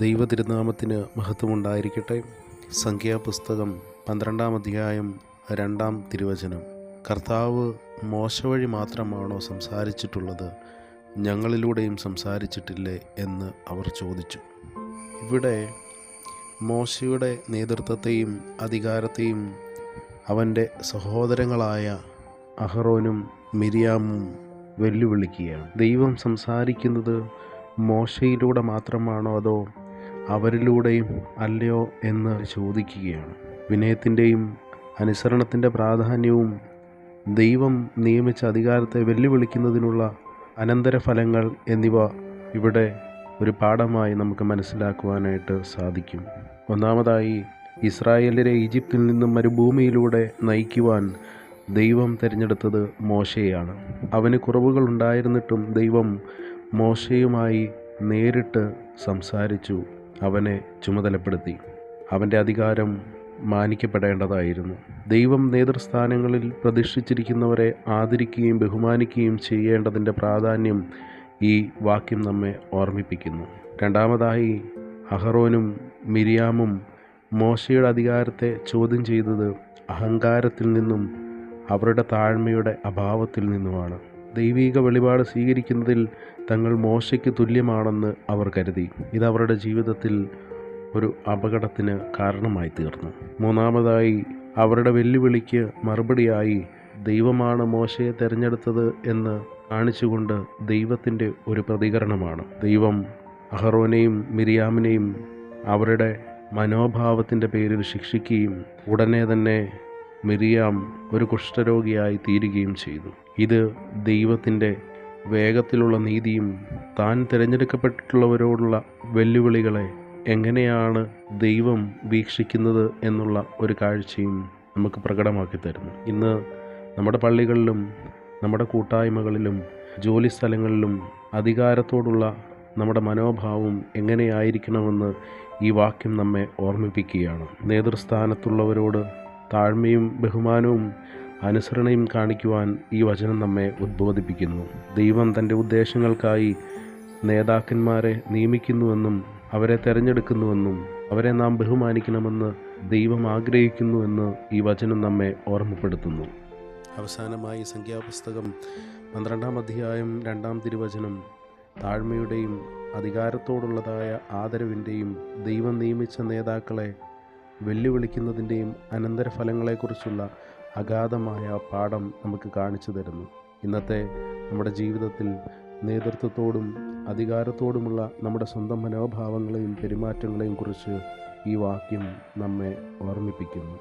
ദൈവതിരുനാമത്തിന് മഹത്വമുണ്ടായിരിക്കട്ടെ. സംഖ്യാപുസ്തകം പന്ത്രണ്ടാം അധ്യായം രണ്ടാം തിരുവചനം. കർത്താവ് മോശ വഴി മാത്രമാണോ സംസാരിച്ചിട്ടുള്ളത്? ഞങ്ങളിലൂടെയും സംസാരിച്ചിട്ടില്ലേ എന്ന് അവർ ചോദിച്ചു. ഇവിടെ മോശയുടെ നേതൃത്വത്തെയും അധികാരത്തെയും അവന്റെ സഹോദരങ്ങളായ അഹറോനും മിരിയാമും വെല്ലുവിളിക്കുകയാണ്. ദൈവം സംസാരിക്കുന്നത് മോശയിലൂടെ മാത്രമാണോ അതോ അവരിലൂടെയും അല്ലയോ എന്ന് ചോദിക്കുകയാണ്. വിനയത്തിന്റെയും അനുസരണത്തിന്റെ പ്രാധാന്യവും ദൈവം നിയമിച്ച അധികാരത്തെ വെല്ലുവിളിക്കുന്നതിനുള്ള അനന്തരഫലങ്ങൾ എന്നിവ ഇവിടെ ഒരു പാഠമായി നമുക്ക് മനസ്സിലാക്കുവാനായിട്ട് സാധിക്കും. ഒന്നാമതായി ഇസ്രായേലരെ ഈജിപ്തിൽ നിന്നും മരുഭൂമിയിലൂടെ നയിക്കുവാൻ ദൈവം തിരഞ്ഞെടുത്തത് മോശയാണ്. അവന് കുറവുകൾ ഉണ്ടായിരുന്നിട്ടും ദൈവം മോശയുമായി നേരിട്ട് സംസാരിച്ചു. അവനെ ചുമതലപ്പെടുത്തി. അവന്റെ അധികാരം മാനിക്കപ്പെടേണ്ടതായിരുന്നു. ദൈവം നേതൃസ്ഥാനങ്ങളിൽ പ്രതിഷ്ഠിച്ചിരിക്കുന്നവരെ ആദരിക്കുകയും ബഹുമാനിക്കുകയും ചെയ്യേണ്ടതിന്റെ പ്രാധാന്യം ഈ വാക്യം നമ്മെ ഓർമ്മിപ്പിക്കുന്നു. രണ്ടാമതായി അഹറോനും മിരിയാമും മോശയുടെ അധികാരത്തെ ചോദ്യം ചെയ്തത് അഹങ്കാരത്തിൽ നിന്നും അവരുടെ താഴ്മയുടെ അഭാവത്തിൽ നിന്നുമാണ്. ദൈവീക വെളിപാട് സ്വീകരിക്കുന്നതിൽ തങ്ങൾ മോശയ്ക്ക് തുല്യമാണെന്ന് അവർ കരുതി. ഇത് അവരുടെ ജീവിതത്തിൽ ഒരു അപകടത്തിന് കാരണമായി തീർന്നു. മൂന്നാമതായി അവരുടെ വെല്ലുവിളിക്ക് മറുപടിയായി ദൈവമാണ് മോശയെ തിരഞ്ഞെടുത്തത് എന്ന് കാണിച്ചുകൊണ്ട് ദൈവത്തിന്റെ ഒരു പ്രതികരണമാണ്. ദൈവം അഹറോനെയും മിരിയാമിനെയും അവരുടെ മനോഭാവത്തിന്റെ പേരിൽ ശിക്ഷിക്കുകയും ഉടനെ തന്നെ മിറിയാം ഒരു കുഷ്ഠരോഗിയായി തീരുകയും ചെയ്തു. ഇത് ദൈവത്തിന്റെ വേഗത്തിലുള്ള നീതിയും താൻ തിരഞ്ഞെടുക്കപ്പെട്ടിട്ടുള്ളവരോടുള്ള വെല്ലുവിളികളെ എങ്ങനെയാണ് ദൈവം വീക്ഷിക്കുന്നത് എന്നുള്ള ഒരു കാഴ്ചയും നമുക്ക് പ്രകടമാക്കി തരുന്നു. ഇന്ന് നമ്മുടെ പള്ളികളിലും നമ്മുടെ കൂട്ടായ്മകളിലും ജോലി സ്ഥലങ്ങളിലും അധികാരത്തോടുള്ള നമ്മുടെ മനോഭാവം എങ്ങനെയായിരിക്കണമെന്ന് ഈ വാക്യം നമ്മെ ഓർമ്മിപ്പിക്കുകയാണ്. നേതൃസ്ഥാനത്തുള്ളവരോട് താഴ്മയും ബഹുമാനവും അനുസരണയും കാണിക്കുവാൻ ഈ വചനം നമ്മെ ഉദ്ബോധിപ്പിക്കുന്നു. ദൈവം തന്റെ ഉദ്ദേശങ്ങൾക്കായി നേതാക്കന്മാരെ നിയമിക്കുന്നുവെന്നും അവരെ തിരഞ്ഞെടുക്കുന്നുവെന്നും അവരെ നാം ബഹുമാനിക്കണമെന്ന് ദൈവം ആഗ്രഹിക്കുന്നുവെന്ന് ഈ വചനം നമ്മെ ഓർമ്മപ്പെടുത്തുന്നു. അവസാനമായി സംഖ്യാപുസ്തകം പന്ത്രണ്ടാം അധ്യായം രണ്ടാം തിരുവചനം. താഴ്മയുടെയും അധികാരത്തോടുള്ളതായ ആദരവിന്റെയും ദൈവം നിയമിച്ച നേതാക്കളെ വെല്ലുവിളിക്കുന്നതിന്റെയും അനന്തരഫലങ്ങളെക്കുറിച്ചുള്ള അഗാധമായ പാഠം നമുക്ക് കാണിച്ചു തരുന്നു. ഇന്നത്തെ നമ്മുടെ ജീവിതത്തിൽ നേതൃത്വത്തോടും അധികാരത്തോടുമുള്ള നമ്മുടെ സ്വന്തം മനോഭാവങ്ങളെയും പെരുമാറ്റങ്ങളെയും കുറിച്ച് ഈ വാക്യം നമ്മെ ഓർമ്മിപ്പിക്കുന്നു.